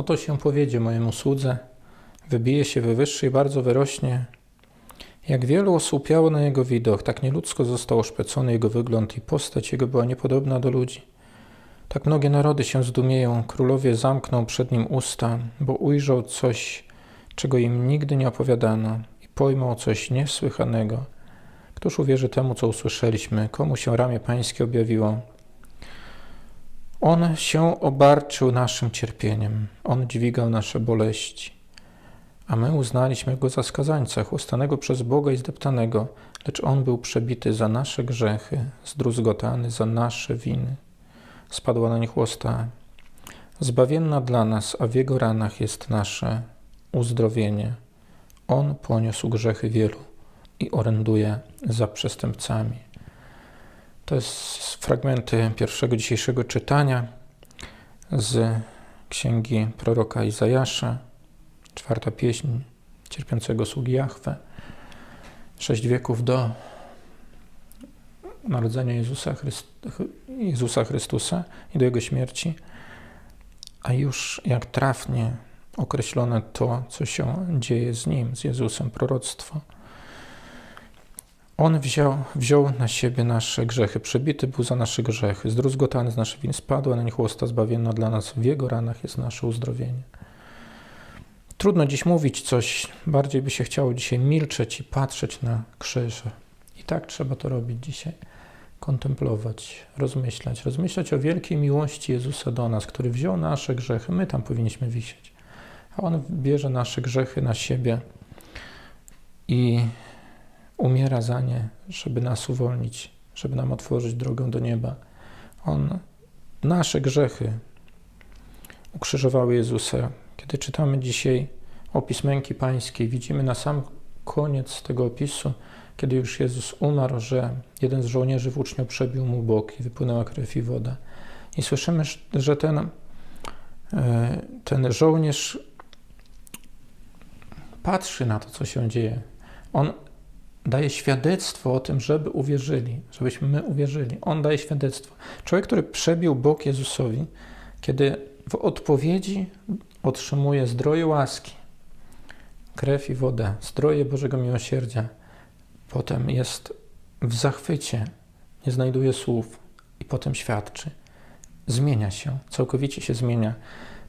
Oto się powiedzie mojemu słudze, wybije się wywyższy i bardzo wyrośnie. Jak wielu osłupiało na jego widok, tak nieludzko został oszpecony jego wygląd i postać jego była niepodobna do ludzi. Tak mnogie narody się zdumieją, królowie zamkną przed nim usta, bo ujrzał coś, czego im nigdy nie opowiadano i pojmą coś niesłychanego. Któż uwierzy temu, co usłyszeliśmy, komu się ramię pańskie objawiło? On się obarczył naszym cierpieniem, On dźwigał nasze boleści, a my uznaliśmy Go za skazańca, chłostanego przez Boga i zdeptanego, lecz On był przebity za nasze grzechy, zdruzgotany za nasze winy. Spadła na nich chłosta, zbawienna dla nas, a w Jego ranach jest nasze uzdrowienie. On poniósł grzechy wielu i oręduje za przestępcami. To jest fragmenty pierwszego dzisiejszego czytania z księgi proroka Izajasza, czwarta pieśń cierpiącego sługi Jahwe, sześć wieków do narodzenia Jezusa, Chryst Jezusa Chrystusa i do Jego śmierci, a już jak trafnie określone to, co się dzieje z Nim, z Jezusem, proroctwo. On wziął, wziął na siebie nasze grzechy, przebity był za nasze grzechy, zdruzgotany z naszych win, spadła na nich chłosta zbawienna dla nas, w Jego ranach jest nasze uzdrowienie. Trudno dziś mówić coś, bardziej by się chciało dzisiaj milczeć i patrzeć na krzyż. I tak trzeba to robić dzisiaj. Kontemplować, rozmyślać, rozmyślać o wielkiej miłości Jezusa do nas, który wziął nasze grzechy, my tam powinniśmy wisieć. A On bierze nasze grzechy na siebie i umiera za nie, żeby nas uwolnić, żeby nam otworzyć drogę do nieba. On nasze grzechy ukrzyżowały Jezusa. Kiedy czytamy dzisiaj opis męki pańskiej, widzimy na sam koniec tego opisu, kiedy już Jezus umarł, że jeden z żołnierzy włócznią przebił mu bok i wypłynęła krew i woda. I słyszymy, że ten, ten żołnierz patrzy na to, co się dzieje. On daje świadectwo o tym, żeby uwierzyli, żebyśmy my uwierzyli. On daje świadectwo. Człowiek, który przebił bok Jezusowi, kiedy w odpowiedzi otrzymuje zdroje łaski, krew i wodę, zdroje Bożego miłosierdzia, potem jest w zachwycie, nie znajduje słów i potem świadczy. Zmienia się, całkowicie się zmienia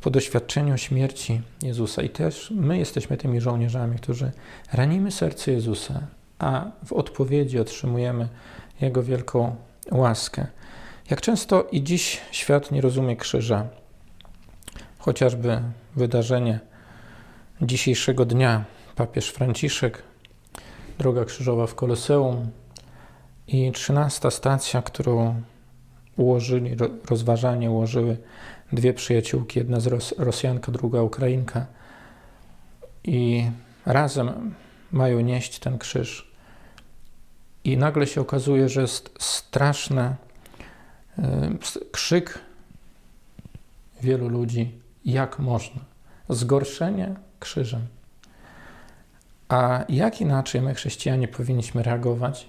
po doświadczeniu śmierci Jezusa. I też my jesteśmy tymi żołnierzami, którzy ranimy serce Jezusa, a w odpowiedzi otrzymujemy Jego wielką łaskę. Jak często i dziś świat nie rozumie krzyża, chociażby wydarzenie dzisiejszego dnia, papież Franciszek, droga krzyżowa w Koloseum i trzynasta stacja, którą ułożyli, rozważanie ułożyły dwie przyjaciółki, jedna z Ros Rosjanka, druga Ukrainka i razem mają nieść ten krzyż. I nagle się okazuje, że jest straszny krzyk wielu ludzi, jak można. Zgorszenie krzyżem. A jak inaczej my, chrześcijanie, powinniśmy reagować?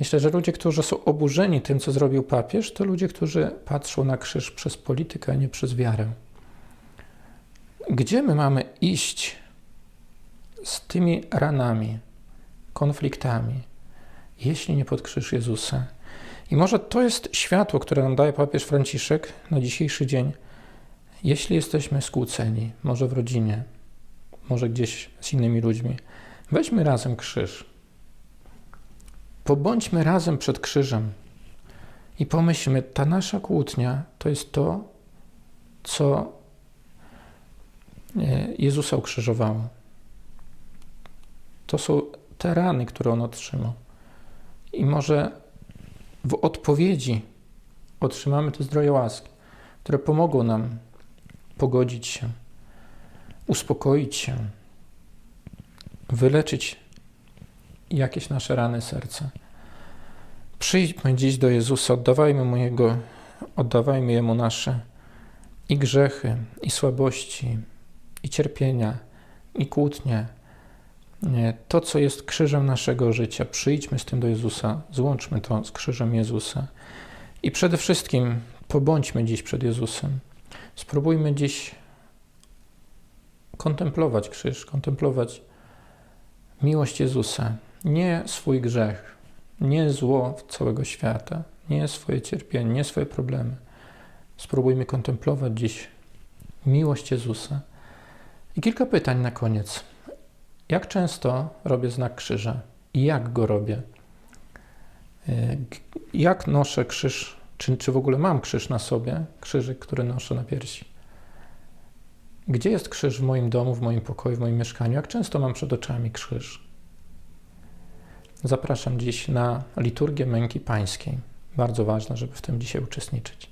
Myślę, że ludzie, którzy są oburzeni tym, co zrobił papież, to ludzie, którzy patrzą na krzyż przez politykę, a nie przez wiarę. Gdzie my mamy iść z tymi ranami, konfliktami, jeśli nie pod krzyż Jezusa? I może to jest światło, które nam daje papież Franciszek na dzisiejszy dzień. Jeśli jesteśmy skłóceni, może w rodzinie, może gdzieś z innymi ludźmi, weźmy razem krzyż. Pobądźmy razem przed krzyżem i pomyślmy, ta nasza kłótnia to jest to, co e, Jezusa ukrzyżowało. To są te rany, które On otrzymał. I może w odpowiedzi otrzymamy te zdroje łaski, które pomogą nam pogodzić się, uspokoić się, wyleczyć jakieś nasze rany serca. Przyjdźmy dziś do Jezusa, oddawajmy Mu Jego, oddawajmy Jemu nasze i grzechy, i słabości, i cierpienia, i kłótnie. To, co jest krzyżem naszego życia, przyjdźmy z tym do Jezusa, złączmy to z krzyżem Jezusa. I przede wszystkim pobądźmy dziś przed Jezusem. Spróbujmy dziś kontemplować krzyż, kontemplować miłość Jezusa, nie swój grzech, nie zło całego świata, nie swoje cierpienie, nie swoje problemy. Spróbujmy kontemplować dziś miłość Jezusa. I kilka pytań na koniec. Jak często robię znak krzyża i jak go robię? Y, Jak noszę krzyż, czy, czy w ogóle mam krzyż na sobie, krzyżyk, który noszę na piersi? Gdzie jest krzyż w moim domu, w moim pokoju, w moim mieszkaniu? Jak często mam przed oczami krzyż? Zapraszam dziś na liturgię męki pańskiej. Bardzo ważne, żeby w tym dzisiaj uczestniczyć.